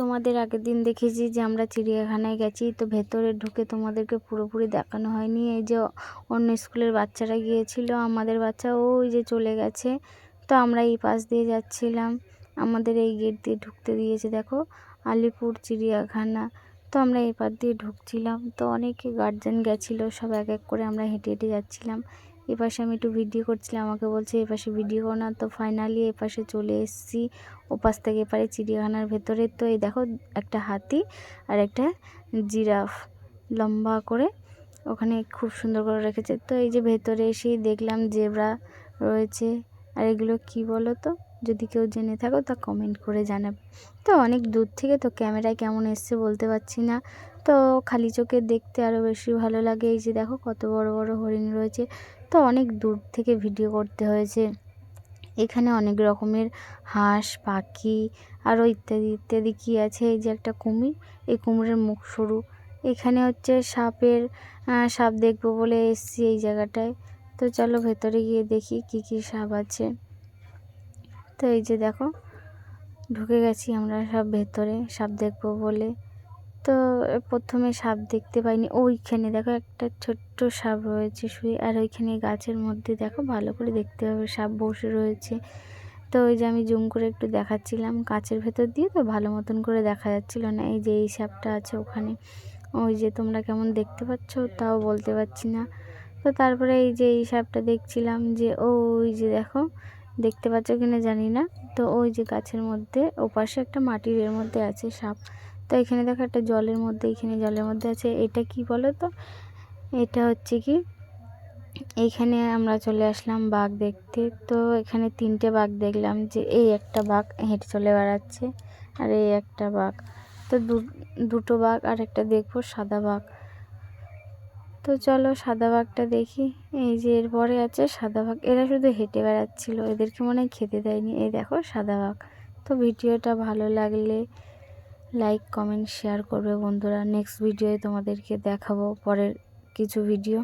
তোমাদের আগের দিন দেখেছি যে আমরা চিড়িয়াখানায় গেছি, তো ভেতরে ঢুকে তোমাদেরকে পুরোপুরি দেখানো হয়নি। এই যে অন্য স্কুলের বাচ্চারা গিয়েছিল, আমাদের বাচ্চা ওই যে চলে গেছে। তো আমরা এই পাশ দিয়ে যাচ্ছিলাম। আমাদের এই গেট দিয়ে ঢুকতে দিয়েছে, দেখো, আলিপুর চিড়িয়াখানা। তো আমরা এই পাশ দিয়ে ঢুকছিলাম। তো অনেকে গার্জেন গেছিল, সব এক এক করে আমরা হেঁটে হেঁটে যাচ্ছিলাম। এপাশে আমি একটু ভিডিও করছিলাম, আমাকে বলছে এপাশে ভিডিও করো না। তো ফাইনালি এপাশে চলে এসেছি ওপাশ থেকে এপারে চিড়িয়াখানার ভেতরে। তো এই দেখো, একটা হাতি আর একটা জিরাফ লম্বা করে ওখানে খুব সুন্দর করে রেখেছে। তো এই যে ভেতরে এসেই দেখলাম জেব্রা রয়েছে। আর এগুলো কি বলো তো যদি কেউ জেনে থাকো তা কমেন্ট করে জানাবে। তো অনেক দূর থেকে তো ক্যামেরায় কেমন এসছে বলতে পারছি না। তো খালি চোখে দেখতে আরও বেশি ভালো লাগে। এই যে দেখো কত বড় বড় হরিণ রয়েছে। তো অনেক দূর থেকে ভিডিও করতে হয়েছে। এখানে অনেক রকমের হাঁস, পাখি আরও ইত্যাদি ইত্যাদি কী আছে? এই যে একটা কুমির, এই কুমিরের মুখ সরু। এখানে হচ্ছে সাপের সাপ দেখব বলে এসছি এই জায়গাটায়। তো চলো ভেতরে গিয়ে দেখি কি কি সাপ আছে। তো এই যে দেখো, ঢুকে গেছি আমরা সব ভেতরে, সাপ দেখব বলে। তো প্রথমে সাপ দেখতে পাইনি। ওইখানে দেখো একটা ছোট্ট সাপ রয়েছে শুয়ে, আর ওইখানে গাছের মধ্যে দেখো ভালো করে দেখতে হবে, সাপ বসে রয়েছে। তো ওই যে আমি জুম করে একটু দেখাচ্ছিলাম কাছের ভেতর দিয়ে তো ভালো মতন করে দেখা যাচ্ছিল না, এই যে এই সাপটা আছে ওখানে। ওই যে তোমরা কেমন দেখতে পাচ্ছ তাও বলতে পারছি না। তো তারপরে এই যে এই সাপটা দেখছিলাম যে, ওই যে দেখো, দেখতে পাচ্ছ কিনা জানি না। তো ওই যে গাছের মধ্যে, ওপাশে একটা মাটির এর মধ্যে আছে সাপ। তো এখানে দেখো একটা জলের মধ্যে, এখানে জলের মধ্যে আছে, এটা কি বলো তো এটা হচ্ছে কি এইখানে আমরা চলে আসলাম বাঘ দেখতে। তো এখানে তিনটে বাঘ দেখলাম যে এই একটা বাঘ হেঁটে চলে বেড়াচ্ছে আর এই একটা বাঘ। তো দুটো বাঘ আর একটা দেখব, সাদা বাঘ। তো চলো সাদা বাঘটা দেখি, এই যে এরপরে আছে সাদা বাঘ। এরা শুধু হেঁটে বেড়াচ্ছিল, এদেরকে মনে হয় খেতে দেয়নি। এই দেখো সাদা বাঘ। তো ভিডিওটা ভালো লাগলে লাইক কমেন্ট শেয়ার করবে বন্ধুরা। নেক্সট ভিডিওয়ে তোমাদেরকে দেখাবো পরের কিছু ভিডিও